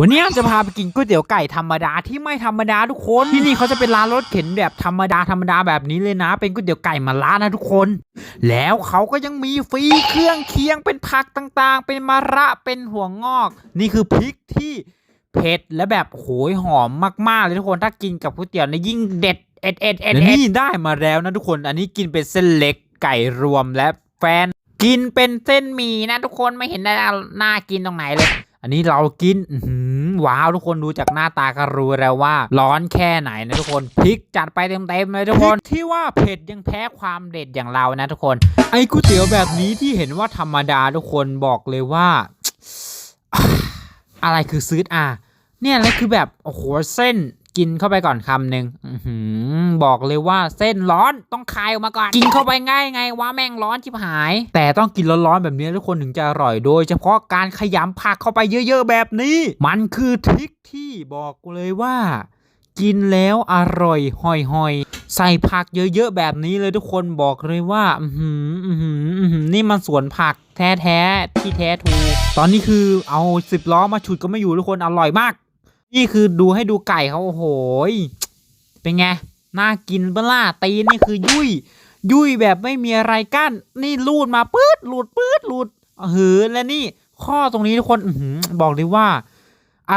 วันนี้จะพาไปกินก๋วยเตี๋ยวไก่ธรรมดาที่ไม่ธรรมดาทุกคน ที่นี่เขาจะเป็นร้านรถเข็นแบบธรรมดาธรรมดาแบบนี้เลยนะ เป็นก๋วยเตี๋ยวไก่มาล้านะทุกคน แล้วเขาก็ยังมีฟรีเครื่องเคียงเป็นผักต่างๆ เป็นมะระเป็นหัวงอก นี่คือพริกที่เผ็ดและแบบโหยหอมมากๆเลยทุกคนถ้ากินกับก๋วยเตี๋ยวเนี่ยยิ่งเด็ดเอ็ดเอ็ดเอ็ดนี่ได้มาแล้วนะทุกคน อันนี้กินเป็นเส้นเล็กไก่รวมและแฟน กินเป็นเส้นหมี่นะทุกคนไม่เห็นน่ากินตรงไหนเลย อันนี้เรากินว้าวทุกคนดูจากหน้าตาก็รู้แล้วว่า ร้อนแค่ไหนนะทุกคนพริกจัดไปเต็มๆเลยทุกคนที่ว่าเผ็ดยังแพ้ความเด็ดอย่างเรานะทุกคน ไอ้ก๋วยเตี๋ยวแบบนี้ที่เห็นว่าธรรมดาทุกคนบอกเลยว่า อะไรคือซื้ออะเนี่ยแล้วคือแบบโอ้โหเส้น กินเข้าไปก่อนคำหนึ่งบอกเลยว่าเส้นร้อนต้องคายออกมาก่อน กินเข้าไปง่ายไงว่าแม่งร้อนชิบหาย แต่ต้องกินร้อนๆแบบนี้ทุกคนถึงจะอร่อยโดย เฉพาะการขยำผักเข้าไปเยอะๆแบบนี้ มันคือทริคที่บอกเลยว่า กินแล้วอร่อยหอยๆ ใส่ผักเยอะๆแบบนี้เลยทุกคนบอกเลยว่าอือหืออือหืออื้อหือนี่มันสวนผักแท้ๆที่แท้ทู ตอนนี้คือเอาสิบล้อมาฉุดก็ไม่อยู่ทุกคนอร่อยมาก นี่คือดูให้ดูไก่เขาโอ้โหยเป็นไงน่ากินเปล่าตีนนี่คือยุ่ย ยุ่ยแบบไม่มีอะไรกั้น นี่ลูดมาปื๊ดหลุดปื๊ดหลุดเหือและนี่ข้อตรงนี้ทุกคนอบอกเลยว่า อ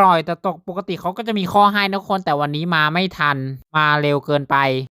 ร่อยแต่ตกปกติเขาก็จะมีข้อให้นะทุกคนแต่วันนี้มาไม่ทันมาเร็วเกินไป